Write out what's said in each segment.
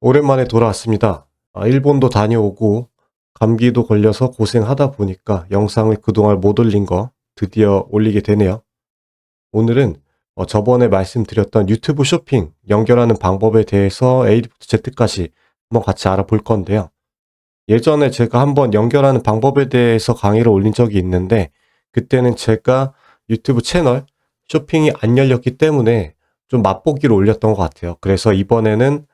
오랜만에 돌아왔습니다. 아, 일본도 다녀오고 감기도 걸려서 고생하다 보니까 영상을 그동안 못 올린 거 드디어 올리게 되네요. 오늘은 어, 저번에 말씀드렸던 유튜브 쇼핑 연결하는 방법에 대해서 A부터 Z까지 한번 같이 알아볼 건데요. 예전에 제가 한번 연결하는 방법에 대해서 강의를 올린 적이 있는데 그때는 제가 유튜브 채널 쇼핑이 안 열렸기 때문에 좀 맛보기로 올렸던 것 같아요. 그래서 이번에는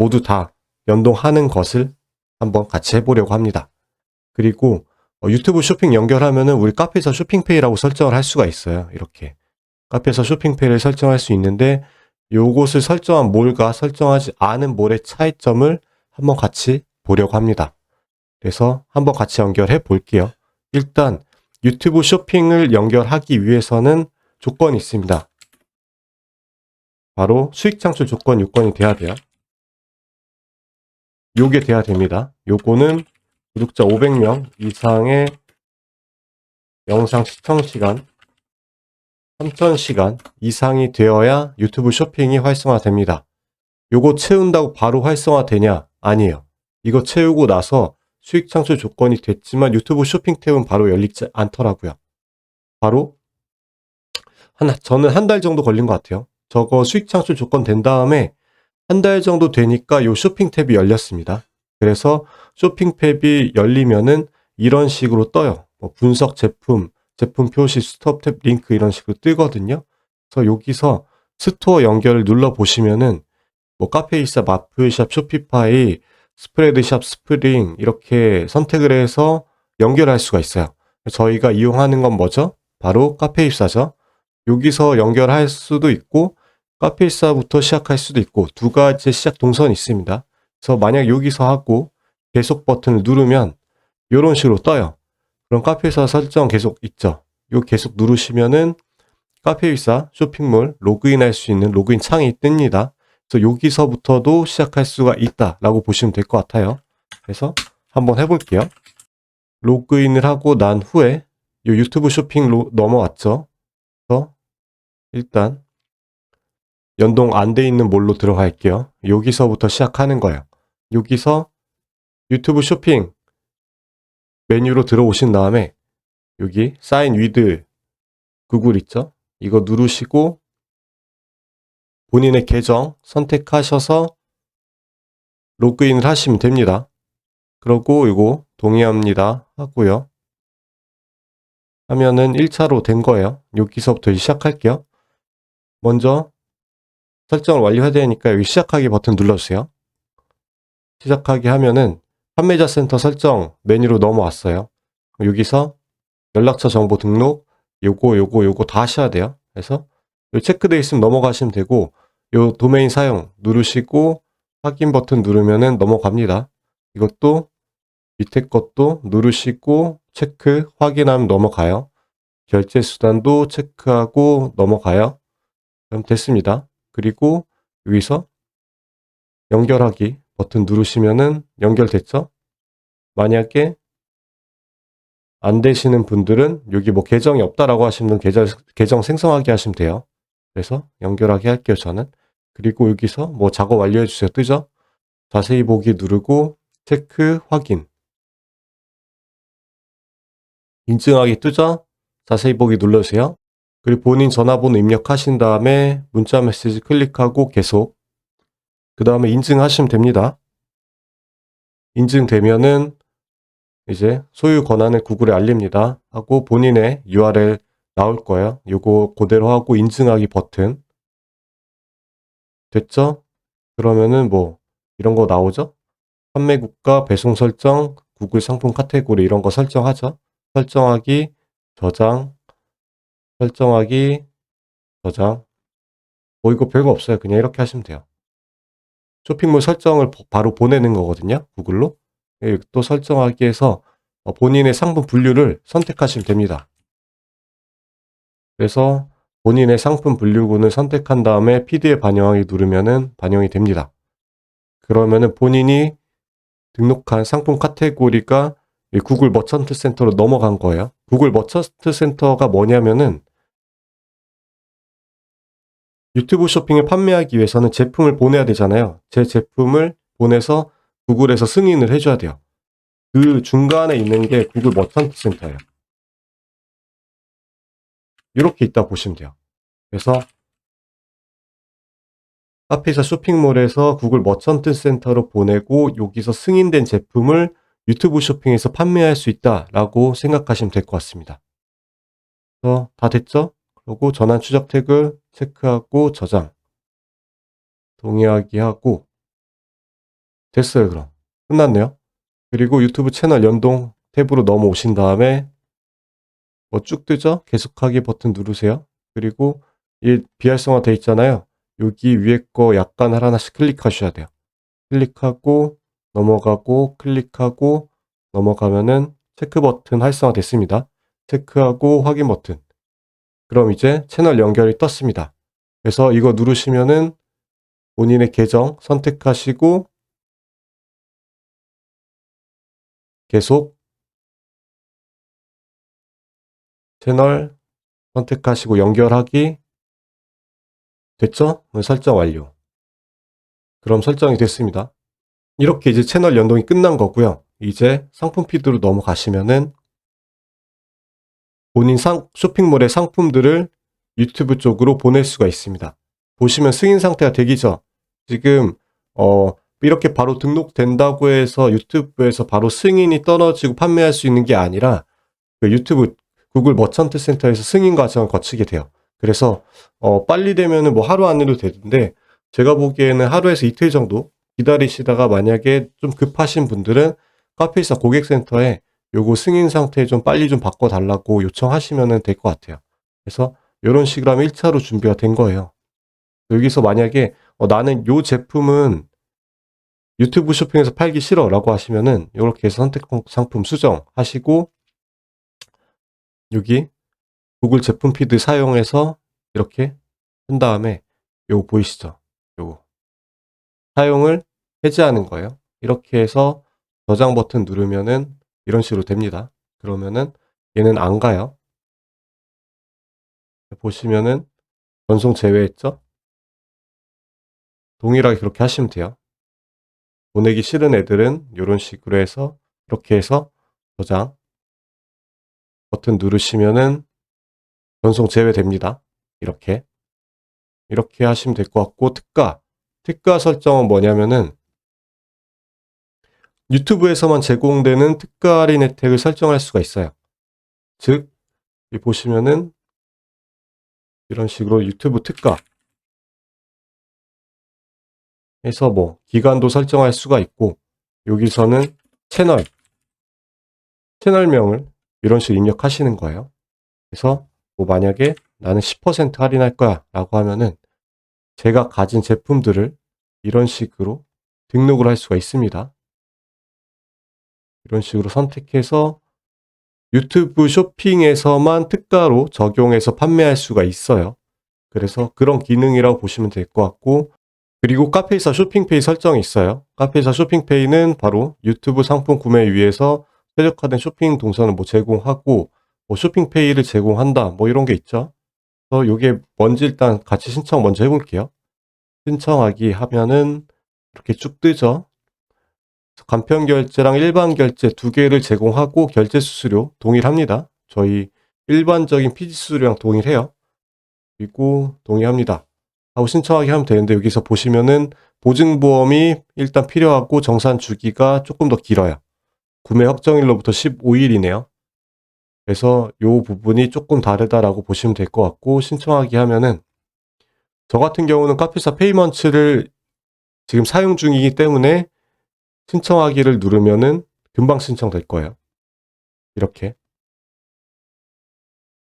모두 다 연동하는 것을 한번 같이 해보려고 합니다. 그리고 어, 유튜브 쇼핑 연결하면은 우리 카페에서 쇼핑페이라고 설정을 할 수가 있어요. 이렇게 카페에서 쇼핑페이를 설정할 수 있는데 요것을 설정한 몰과 설정하지 않은 몰의 차이점을 한번 같이 보려고 합니다. 그래서 한번 같이 연결해 볼게요. 일단 유튜브 쇼핑을 연결하기 위해서는 조건이 있습니다. 바로 수익 창출 조건 요건이 돼야 돼요. 요게 돼야 됩니다. 요거는 구독자 500명 이상의 영상 시청 시간 3000시간 이상이 되어야 유튜브 쇼핑이 활성화됩니다. 요거 채운다고 바로 활성화되냐? 아니에요. 이거 채우고 나서 수익 창출 조건이 됐지만 유튜브 쇼핑 탭은 바로 열리지 않더라고요. 바로 한 저는 한 달 정도 걸린 것 같아요. 저거 수익 창출 조건 된 다음에 한 달 정도 되니까 요 쇼핑 탭이 열렸습니다. 그래서 쇼핑 탭이 열리면은 이런 식으로 떠요. 뭐 분석 제품, 제품 표시, 스톱 탭 링크 이런 식으로 뜨거든요. 그래서 여기서 스토어 연결을 눌러 보시면은 뭐 카페이사, 마플샵, 쇼피파이, 스프레드샵, 스프링 이렇게 선택을 해서 연결할 수가 있어요. 저희가 이용하는 건 뭐죠? 바로 카페입사죠. 여기서 연결할 수도 있고 카페입사부터 시작할 수도 있고 두 가지 시작 동선이 있습니다. 그래서 만약 여기서 하고 계속 버튼을 누르면 이런 식으로 떠요. 그럼 카페입사 설정 계속 있죠. 요 계속 누르시면은 카페입사 쇼핑몰 로그인할 수 있는 로그인 창이 뜹니다. 그래서 여기서부터도 시작할 수가 있다라고 보시면 될 것 같아요. 그래서 한번 해볼게요. 로그인을 하고 난 후에 요 유튜브 쇼핑로 넘어왔죠. 그래서 일단 연동 안 돼 있는 몰로 들어갈게요. 여기서부터 시작하는 거예요. 여기서 유튜브 쇼핑 메뉴로 들어오신 다음에 여기 사인 위드 구글 있죠? 이거 누르시고 본인의 계정 선택하셔서 로그인을 하시면 됩니다. 그러고 이거 동의합니다 하고요. 하면은 1차로 된 거예요. 여기서부터 시작할게요. 먼저 설정을 완료해야 되니까 여기 시작하기 버튼 눌러주세요. 시작하기 하면은 판매자 센터 설정 메뉴로 넘어왔어요. 여기서 연락처 정보 등록 요거 요거 요거 다 하셔야 돼요. 그래서 요 체크되어 있으면 넘어가시면 되고 요 도메인 사용 누르시고 확인 버튼 누르면은 넘어갑니다. 이것도 밑에 것도 누르시고 체크 확인하면 넘어가요. 결제 수단도 체크하고 넘어가요. 그럼 됐습니다. 그리고 여기서 연결하기 버튼 누르시면은 연결됐죠? 만약에 안 되시는 분들은 여기 뭐 계정이 없다라고 하시면 계정, 계정 생성하기 하시면 돼요. 그래서 연결하기 할게요, 저는. 그리고 여기서 뭐 작업 완료해 주세요. 뜨죠? 자세히 보기 누르고 체크 확인. 인증하기 뜨죠? 자세히 보기 눌러주세요. 그리고 본인 전화번호 입력하신 다음에 문자 메시지 클릭하고 계속. 그 다음에 인증하시면 됩니다. 인증되면은 이제 소유 권한을 구글에 알립니다. 하고 본인의 URL 나올 거예요. 요거 그대로 하고 인증하기 버튼. 됐죠? 그러면은 뭐 이런 거 나오죠? 판매 국가, 배송 설정, 구글 상품 카테고리 이런 거 설정하죠? 설정하기, 저장, 설정하기, 저장. 뭐 이거 별거 없어요. 그냥 이렇게 하시면 돼요. 쇼핑몰 설정을 바로 보내는 거거든요. 구글로. 예, 또 설정하기 해서 어, 본인의 상품 분류를 선택하시면 됩니다. 그래서 본인의 상품 분류군을 선택한 다음에 PDF 반영하기 누르면은 반영이 됩니다. 그러면은 본인이 등록한 상품 카테고리가 구글 머천트 센터로 넘어간 거예요. 구글 머천트 센터가 뭐냐면은 유튜브 쇼핑을 판매하기 위해서는 제품을 보내야 되잖아요. 제 제품을 보내서 구글에서 승인을 해줘야 돼요. 그 중간에 있는 게 구글 머천트 센터예요. 이렇게 있다 보시면 돼요. 그래서 카페이사 쇼핑몰에서 구글 머천트 센터로 보내고 여기서 승인된 제품을 유튜브 쇼핑에서 판매할 수 있다라고 생각하시면 될 것 같습니다. 그래서 다 됐죠? 그리고 전환 추적 태그 체크하고 저장 동의하기 하고 됐어요 그럼 끝났네요. 그리고 유튜브 채널 연동 탭으로 넘어오신 다음에 뭐 쭉 뜨죠? 계속하기 버튼 누르세요. 그리고 이 비활성화 돼 있잖아요. 여기 위에 거 약간 하나씩 클릭하셔야 돼요. 클릭하고 넘어가고 클릭하고 넘어가면은 체크 버튼 활성화 됐습니다. 체크하고 확인 버튼. 그럼 이제 채널 연결이 떴습니다. 그래서 이거 누르시면은 본인의 계정 선택하시고 계속 채널 선택하시고 연결하기 됐죠? 설정 완료. 그럼 설정이 됐습니다. 이렇게 이제 채널 연동이 끝난 거고요. 이제 상품 피드로 넘어가시면은 본인 상, 쇼핑몰의 상품들을 유튜브 쪽으로 보낼 수가 있습니다. 보시면 승인 상태가 대기죠. 지금 어 이렇게 바로 등록된다고 해서 유튜브에서 바로 승인이 떨어지고 판매할 수 있는 게 아니라 그 유튜브 구글 머천트 센터에서 승인 과정을 거치게 돼요. 그래서 어 빨리 되면은 뭐 하루 안에도 되는데 제가 보기에는 하루에서 이틀 정도 기다리시다가 만약에 좀 급하신 분들은 카페이사 고객센터에 요거 승인 상태 좀 빨리 좀 바꿔달라고 요청하시면 될 것 같아요. 그래서 이런 식으로 하면 1차로 준비가 된 거예요. 여기서 만약에 어, 나는 요 제품은 유튜브 쇼핑에서 팔기 싫어 라고 하시면은 이렇게 해서 선택 상품 수정 하시고 여기 구글 제품 피드 사용해서 이렇게 한 다음에 요거 보이시죠? 요거 사용을 해제하는 거예요. 이렇게 해서 저장 버튼 누르면은 이런 식으로 됩니다. 그러면은 얘는 안 가요. 보시면은 전송 제외했죠? 동일하게 그렇게 하시면 돼요. 보내기 싫은 애들은 이런 식으로 해서 이렇게 해서 저장 버튼 누르시면은 전송 제외됩니다. 이렇게 이렇게 하시면 될 것 같고 특가 특가 설정은 뭐냐면은 유튜브에서만 제공되는 특가 할인 혜택을 설정할 수가 있어요. 즉, 보시면은 이런 식으로 유튜브 특가 해서 뭐 기간도 설정할 수가 있고 여기서는 채널 채널명을 이런 식으로 입력하시는 거예요. 그래서 뭐 만약에 나는 10% 할인할 거야 라고 하면은 제가 가진 제품들을 이런 식으로 등록을 할 수가 있습니다. 이런 식으로 선택해서 유튜브 쇼핑에서만 특가로 적용해서 판매할 수가 있어요. 그래서 그런 기능이라고 보시면 될 것 같고 그리고 카페이사 쇼핑페이 설정이 있어요. 카페이사 쇼핑페이는 바로 유튜브 상품 구매 위해서 최적화된 쇼핑 동선을 뭐 제공하고 뭐 쇼핑페이를 제공한다 뭐 이런 게 있죠. 그래서 이게 뭔지 일단 같이 신청 먼저 해볼게요. 신청하기 하면은 이렇게 쭉 뜨죠. 간편 결제랑 일반 결제 두 개를 제공하고 결제 수수료 동일합니다. 저희 일반적인 피지 수수료랑 동일해요. 그리고 동의합니다. 하고 신청하기 하면 되는데 여기서 보시면은 보증보험이 일단 필요하고 정산 주기가 조금 더 길어요. 구매 확정일로부터 15일이네요. 그래서 요 부분이 조금 다르다라고 보시면 될 것 같고 신청하기 하면은 저 같은 경우는 카페사 페이먼츠를 지금 사용 중이기 때문에 신청하기를 누르면은 금방 신청될 거예요. 이렇게.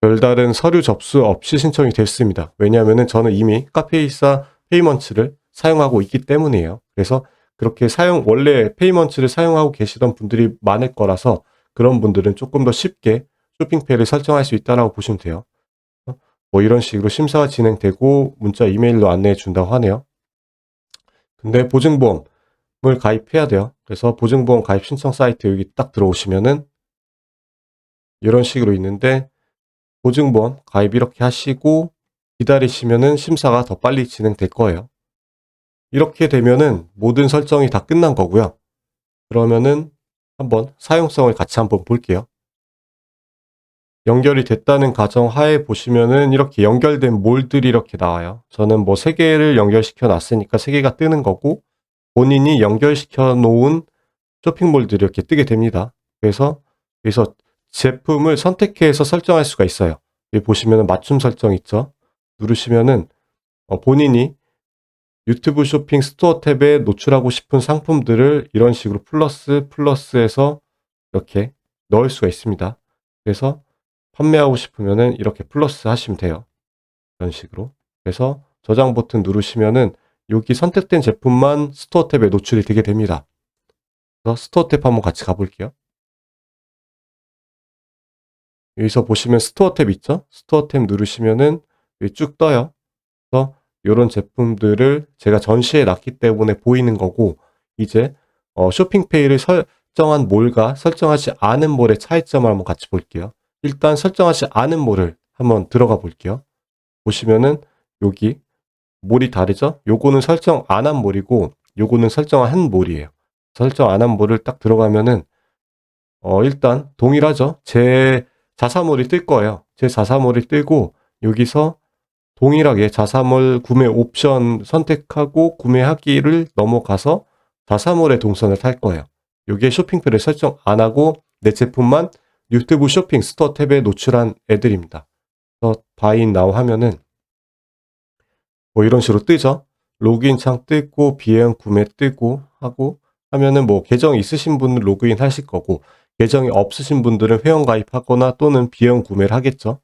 별다른 서류 접수 없이 신청이 됐습니다. 왜냐하면 저는 이미 카페이사 페이먼츠를 사용하고 있기 때문이에요. 그래서 그렇게 사용, 원래 페이먼츠를 사용하고 계시던 분들이 많을 거라서 그런 분들은 조금 더 쉽게 쇼핑페이를 설정할 수 있다고 보시면 돼요. 뭐 이런 식으로 심사가 진행되고 문자 이메일로 안내해 준다고 하네요. 근데 보증보험을 가입해야 돼요. 그래서 보증보험 가입 신청 사이트 여기 딱 들어오시면은 이런 식으로 있는데 보증보험 가입 이렇게 하시고 기다리시면은 심사가 더 빨리 진행될 거예요. 이렇게 되면은 모든 설정이 다 끝난 거고요. 그러면은 한번 사용성을 같이 한번 볼게요. 연결이 됐다는 가정 하에 보시면은 이렇게 연결된 몰들이 이렇게 나와요. 저는 뭐세 개를 연결시켜 놨으니까 세 개가 뜨는 거고 본인이 연결시켜 놓은 쇼핑몰들이 이렇게 뜨게 됩니다. 그래서 여기서 제품을 선택해서 설정할 수가 있어요. 여기 보시면은 맞춤 설정 있죠. 누르시면은 어, 본인이 유튜브 쇼핑 스토어 탭에 노출하고 싶은 상품들을 이런 식으로 플러스 플러스해서 이렇게 넣을 수가 있습니다. 그래서 판매하고 싶으면은 이렇게 플러스 하시면 돼요. 이런 식으로. 그래서 저장 버튼 누르시면은 여기 선택된 제품만 스토어 탭에 노출이 되게 됩니다. 그래서 스토어 탭 한번 같이 가볼게요. 여기서 보시면 스토어 탭 있죠? 스토어 탭 누르시면은 여기 쭉 떠요. 그래서 이런 제품들을 제가 전시해 놨기 때문에 보이는 거고 이제 어, 쇼핑페이를 설정한 몰과 설정하지 않은 몰의 차이점을 한번 같이 볼게요. 일단 설정하지 않은 몰을 한번 들어가 볼게요. 보시면은 여기 몰이 다르죠? 요거는 설정 안 한 몰이고 요거는 설정 한 몰이에요. 설정 안 한 몰을 딱 들어가면은 어 일단 동일하죠? 제 자사몰이 뜰 거예요. 제 자사몰이 뜨고 여기서 동일하게 자사몰 구매 옵션 선택하고 구매하기를 넘어가서 자사몰의 동선을 탈 거예요. 여기에 쇼핑표를 설정 안 하고 내 제품만 유튜브 쇼핑 스토어 탭에 노출한 애들입니다. 바인 나우 하면은 뭐 이런 식으로 뜨죠. 로그인 창 뜨고 비행 구매 뜨고 하고 하면은 뭐 계정 있으신 분은 로그인 하실 거고 계정이 없으신 분들은 회원 가입하거나 또는 비용 구매를 하겠죠.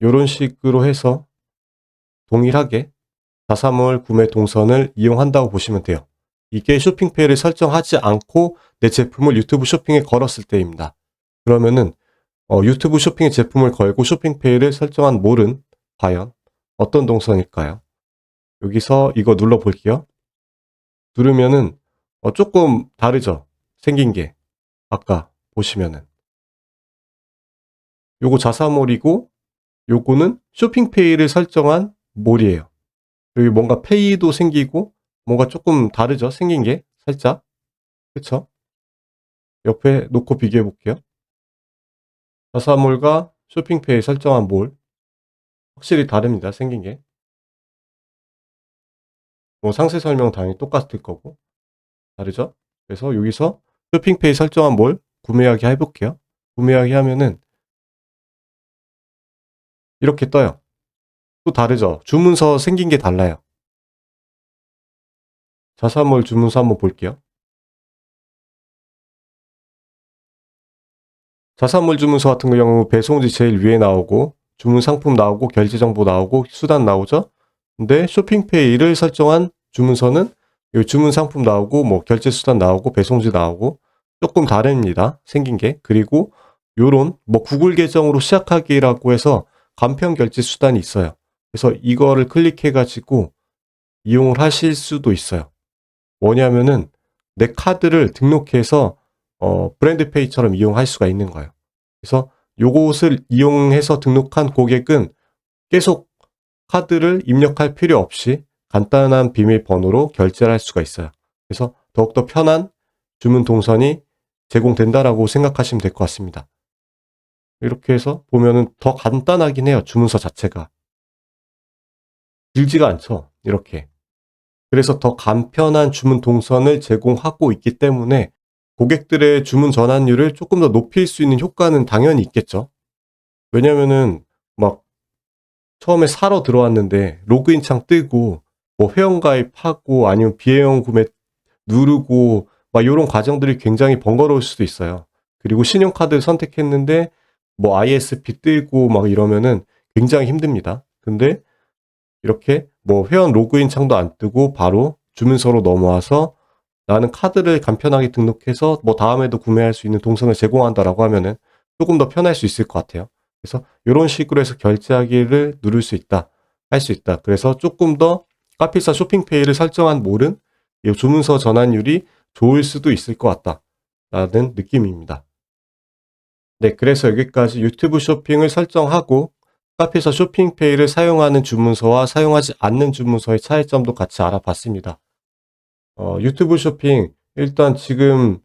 이런 식으로 해서 동일하게 자사몰 구매 동선을 이용한다고 보시면 돼요. 이게 쇼핑페이를 설정하지 않고 내 제품을 유튜브 쇼핑에 걸었을 때입니다. 그러면은 어, 유튜브 쇼핑에 제품을 걸고 쇼핑페이를 설정한 몰은 과연 어떤 동선일까요? 여기서 이거 눌러 볼게요. 누르면은 어, 조금 다르죠? 생긴 게 아까 보시면은 요거 자사몰이고 요거는 쇼핑페이를 설정한 몰이에요. 여기 뭔가 페이도 생기고 뭔가 조금 다르죠? 생긴 게 살짝 그쵸? 옆에 놓고 비교해 볼게요. 자사몰과 쇼핑페이 설정한 몰 확실히 다릅니다. 생긴 게. 뭐 상세 설명 당연히 똑같을 거고 다르죠? 그래서 여기서 쇼핑페이 설정한 몰 구매하기 해볼게요. 구매하기 하면은 이렇게 떠요. 또 다르죠? 주문서 생긴 게 달라요. 자사몰 주문서 한번 볼게요. 자사몰 주문서 같은 경우 배송지 제일 위에 나오고 주문 상품 나오고 결제 정보 나오고 수단 나오죠? 근데 쇼핑페이를 설정한 주문서는 이 주문 상품 나오고 뭐 결제 수단 나오고 배송지 나오고 조금 다릅니다. 생긴 게. 그리고 요런 뭐 구글 계정으로 시작하기라고 해서 간편 결제 수단이 있어요. 그래서 이거를 클릭해 가지고 이용을 하실 수도 있어요. 뭐냐면은 내 카드를 등록해서 어, 브랜드 페이처럼 이용할 수가 있는 거예요. 그래서 요것을 이용해서 등록한 고객은 계속 카드를 입력할 필요 없이 간단한 비밀번호로 결제를 할 수가 있어요. 그래서 더욱더 편한 주문 동선이 제공된다라고 생각하시면 될 것 같습니다. 이렇게 해서 보면은 더 간단하긴 해요. 주문서 자체가. 길지가 않죠. 이렇게. 그래서 더 간편한 주문 동선을 제공하고 있기 때문에 고객들의 주문 전환율을 조금 더 높일 수 있는 효과는 당연히 있겠죠. 왜냐면은 막 처음에 사러 들어왔는데 로그인 창 뜨고 뭐 회원 가입하고 아니면 비회원 구매 누르고 막 이런 과정들이 굉장히 번거로울 수도 있어요. 그리고 신용카드 선택했는데 뭐 ISP 뜨고 막 이러면은 굉장히 힘듭니다. 근데 이렇게 뭐 회원 로그인 창도 안 뜨고 바로 주문서로 넘어와서 나는 카드를 간편하게 등록해서 뭐 다음에도 구매할 수 있는 동선을 제공한다라고 하면은 조금 더 편할 수 있을 것 같아요. 그래서 이런 식으로 해서 결제하기를 누를 수 있다. 할 수 있다. 그래서 조금 더 카피사 쇼핑페이를 설정한 몰은 이 주문서 전환율이 좋을 수도 있을 것 같다. 라는 느낌입니다. 네, 그래서 여기까지 유튜브 쇼핑을 설정하고 카페에서 쇼핑페이를 사용하는 주문서와 사용하지 않는 주문서의 차이점도 같이 알아봤습니다. 어, 유튜브 쇼핑, 일단 지금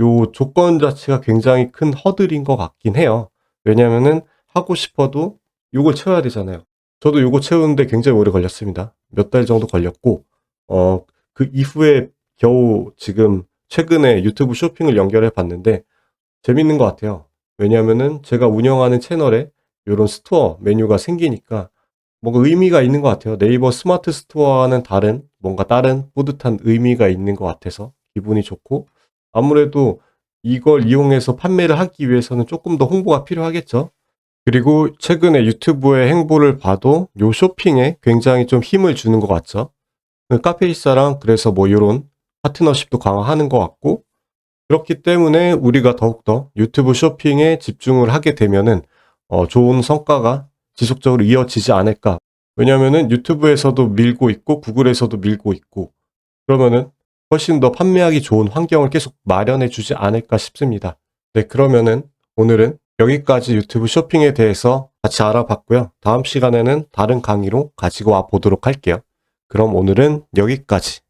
요 조건 자체가 굉장히 큰 허들인 것 같긴 해요. 왜냐면은 하고 싶어도 요걸 채워야 되잖아요. 저도 요거 채우는데 굉장히 오래 걸렸습니다. 몇 달 정도 걸렸고, 어, 그 이후에 겨우 지금 최근에 유튜브 쇼핑을 연결해 봤는데 재밌는 것 같아요. 왜냐면은 제가 운영하는 채널에 요런 스토어 메뉴가 생기니까 뭔가 의미가 있는 것 같아요. 네이버 스마트 스토어와는 다른 뭔가 다른 뿌듯한 의미가 있는 것 같아서 기분이 좋고 아무래도 이걸 이용해서 판매를 하기 위해서는 조금 더 홍보가 필요하겠죠. 그리고 최근에 유튜브의 행보를 봐도 요 쇼핑에 굉장히 좀 힘을 주는 것 같죠. 그 카페이사랑 그래서 뭐 이런 파트너십도 강화하는 것 같고 그렇기 때문에 우리가 더욱더 유튜브 쇼핑에 집중을 하게 되면은 어, 좋은 성과가 지속적으로 이어지지 않을까. 왜냐면은 유튜브에서도 밀고 있고 구글에서도 밀고 있고 그러면은 훨씬 더 판매하기 좋은 환경을 계속 마련해 주지 않을까 싶습니다. 네, 그러면은 오늘은 여기까지 유튜브 쇼핑에 대해서 같이 알아봤고요. 다음 시간에는 다른 강의로 가지고 와 보도록 할게요. 그럼 오늘은 여기까지.